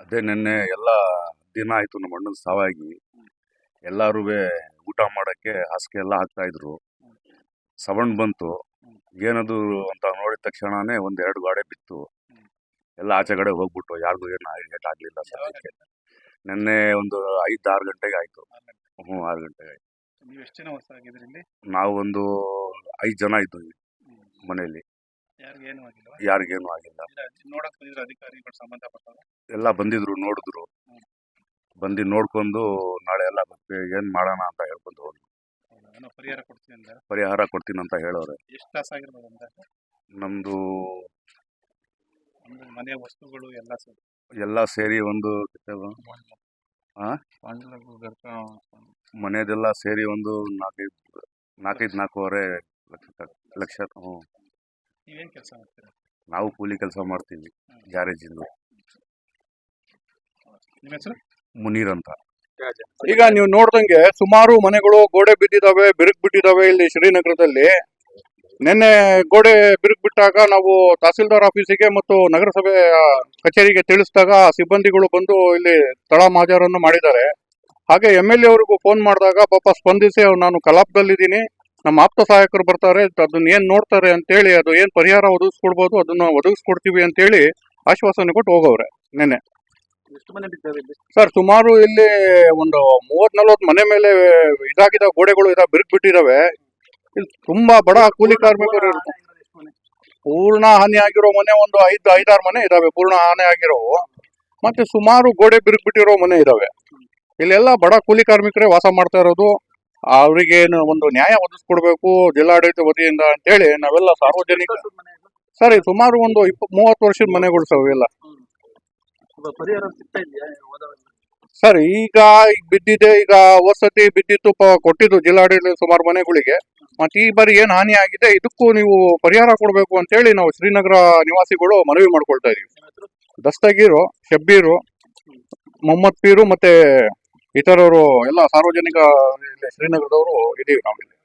ಅದೇ ನಿನ್ನೆ ಎಲ್ಲ ದಿನ ಆಯ್ತು ನಮ್ಮ ಅಣ್ಣನ ಸಾವಾಗಿ. ಎಲ್ಲರೂ ಊಟ ಮಾಡೋಕ್ಕೆ ಹಾಸಿಗೆ ಎಲ್ಲ ಹಾಕ್ತಾ ಇದ್ರು. ಸವಣ್ ಬಂತು. ಏನದು ಅಂತ ನೋಡಿದ ತಕ್ಷಣನೇ ಒಂದ್ ಎರಡು ಗಾಡೆ ಬಿತ್ತು. ಎಲ್ಲ ಆಚೆ ಕಡೆ ಹೋಗ್ಬಿಟ್ಟು ಯಾರಿಗೂ ಏನು ಏಟ್ ಆಗ್ಲಿಲ್ಲ ಸದ್ಯಕ್ಕೆ. ನಿನ್ನೆ ಒಂದು ಐದು ಆರು ಗಂಟೆಗೆ ಆಯ್ತು. ಹ್ಞೂ ಆರು ಗಂಟೆಗೆ ಆಯ್ತು. ನೀವು ಒಂದು ಐದು ಜನ ಇದ್ವಿ ಮನೆಯಲ್ಲಿ. ಯಾರಿಗೂ ಏನು ಆಗಿಲ್ಲ. ಯಾರಿಗೇನು ಆಗಿಲ್ಲ. ನೋಡಕ್ ಬಂದಿದ್ರು ಅಧಿಕಾರಿಗಳು ಸಂಬಂಧಪಟ್ಟವರು. ಎಲ್ಲ ಬಂದಿದ್ರು ನೋಡಿದ್ರು. ಬಂದು ನೋಡ್ಕೊಂಡು ನಾಳೆ ಎಲ್ಲ ಏನ್ ಮಾಡೋಣ ಅಂತ ಹೇಳ್ಕೊಂಡು ಹೋಗಿ ಏನೋ ಪರಿಹಾರ ಕೊಡ್ತೀನಿ ಅಂದ್ರೆ ಪರಿಹಾರ ಕೊಡ್ತೀನಿ ಅಂತ ಹೇಳೋರೆ. ಎಷ್ಟು ಲಾಸ್ ಆಗಿರ್ಬೋದು ಅಂದ್ರೆ ನಮ್ದು ಅಂದ್ರೆ ಮನೆ ವಸ್ತುಗಳು ಎಲ್ಲ ಸೇರಿ. ಎಲ್ಲ ಸೇರಿ ಒಂದು ಆ? ಮನೆದೆಲ್ಲ ಸೇರಿ ಒಂದು ನಾಲ್ಕೈದು ನಾಲ್ಕೈದು ನಾಲ್ಕೂವರೆ ಲಕ್ಷ ಲಕ್ಷ ಹ್ಞೂ ನೀವೇನ್ ಕೆಲಸ ಮಾಡ್ತೀರಾ? ನಾವು ಕೂಲಿ ಕೆಲಸ ಮಾಡ್ತೀವಿ ಗ್ಯಾರೇಜಿಂದು. ನಿಮ್ಮ ಹೆಸರು? ಮುನೀರ್ ಅಂತ. ಈಗ ನೀವು ನೋಡ್ದಂಗೆ ಸುಮಾರು ಮನೆಗಳು ಗೋಡೆ ಬಿದ್ದಿದಾವೆ ಬಿರುಕು ಬಿಟ್ಟಿದಾವೆ ಇಲ್ಲಿ ಶ್ರೀನಗರದಲ್ಲಿ. ನಿನ್ನೆ ಗೋಡೆ ಬಿರುಕು ಬಿಟ್ಟಾಗ ನಾವು ತಹಸೀಲ್ದಾರ್ ಆಫೀಸಿಗೆ ಮತ್ತು ನಗರಸಭೆ ಕಚೇರಿಗೆ ತಿಳಿಸಿದಾಗ ಸಿಬ್ಬಂದಿಗಳು ಬಂದು ಇಲ್ಲಿ ತಳ ಮಾಜಾರನ್ನು ಮಾಡಿದ್ದಾರೆ. ಹಾಗೆ ಎಂ ಎಲ್ ಎ ಅವರಿಗೂ ಫೋನ್ ಮಾಡಿದಾಗ ಪಾಪ ಸ್ಪಂದಿಸಿ ಅವ್ರು ನಾನು ಕಲಾಪದಲ್ಲಿದ್ದೀನಿ. ನಮ್ಮ ಆಪ್ತ ಸಹಾಯಕರು ಬರ್ತಾರೆ ಅದನ್ನ ಏನ್ ನೋಡ್ತಾರೆ ಅಂತೇಳಿ ಅದು ಏನ್ ಪರಿಹಾರ ಒದಗಿಸ್ಕೊಡ್ಬೋದು ಅದನ್ನ ಒದಗಿಸ್ಕೊಡ್ತೀವಿ ಅಂತೇಳಿ ಆಶ್ವಾಸನೆ ಕೊಟ್ಟು ಹೋಗವ್ರೆ ನಿನ್ನೆ. ಸರ್ ಸುಮಾರು ಇಲ್ಲಿ ಒಂದು ಮೂವತ್ ನಲ್ವತ್ ಮನೆ ಮೇಲೆ ಇದಾಗಿದ ಗೋಡೆಗಳು ಇದಾವೆ ಬಿರುಕು ಬಿಟ್ಟಿದಾವೆ ಇಲ್ಲಿ ತುಂಬಾ ಬಡ ಕೂಲಿ ಕಾರ್ಮಿಕರು. ಪೂರ್ಣ ಹಾನಿ ಆಗಿರೋ ಮನೆ. ಒಂದು ಐದು ಐದಾರು ಮನೆ ಇದಾವೆ ಪೂರ್ಣ ಹಾನಿ ಆಗಿರೋ ಮತ್ತೆ ಸುಮಾರು ಗೋಡೆ ಬಿರುಕು ಬಿಟ್ಟಿರೋ ಮನೆ ಇದಾವೆ. ಇಲ್ಲೆಲ್ಲ ಬಡ ಕೂಲಿ ಕಾರ್ಮಿಕರೇ ವಾಸ ಮಾಡ್ತಾ ಇರೋದು. ಅವರಿಗೆ ಒಂದು ನ್ಯಾಯ ಒದಗಿಸ್ಕೊಡ್ಬೇಕು ಜಿಲ್ಲಾಡಳಿತ ವತಿಯಿಂದ ಅಂತೇಳಿ ನಾವೆಲ್ಲ ಸಾರ್ವಜನಿಕ ಸರಿ ಸುಮಾರು ಒಂದು ಇಪ್ಪ ಮೂವತ್ತು ವರ್ಷದ ಮನೆಗಳು ಸರ್ ಇವೆಲ್ಲ. ಸರ್ ಈಗ ಈಗ ಬಿದ್ದಿದೆ ಈಗ ವಸತಿ ಬಿದ್ದಿತ್ತು ಕೊಟ್ಟಿದ್ದು ಜಿಲ್ಲಾಡಳಿತ ಸುಮಾರು ಮನೆಗಳಿಗೆ. ಮತ್ತೆ ಈ ಬಾರಿ ಏನ್ ಹಾನಿ ಆಗಿದೆ ಇದಕ್ಕೂ ನೀವು ಪರಿಹಾರ ಕೊಡಬೇಕು ಅಂತೇಳಿ ನಾವು ಶ್ರೀನಗರ ನಿವಾಸಿಗಳು ಮನವಿ ಮಾಡ್ಕೊಳ್ತಾ ಇದೀವಿ. ದಸ್ತಗೀರು ಶಬ್ಬೀರು ಮೊಹಮ್ಮದ್ ಪೀರು ಮತ್ತೆ ಇತರರು ಎಲ್ಲ ಸಾರ್ವಜನಿಕ ಇಲ್ಲಿ ಶ್ರೀನಗರದವರು ಇದೀವಿ ನಾವಿಲ್ಲಿ.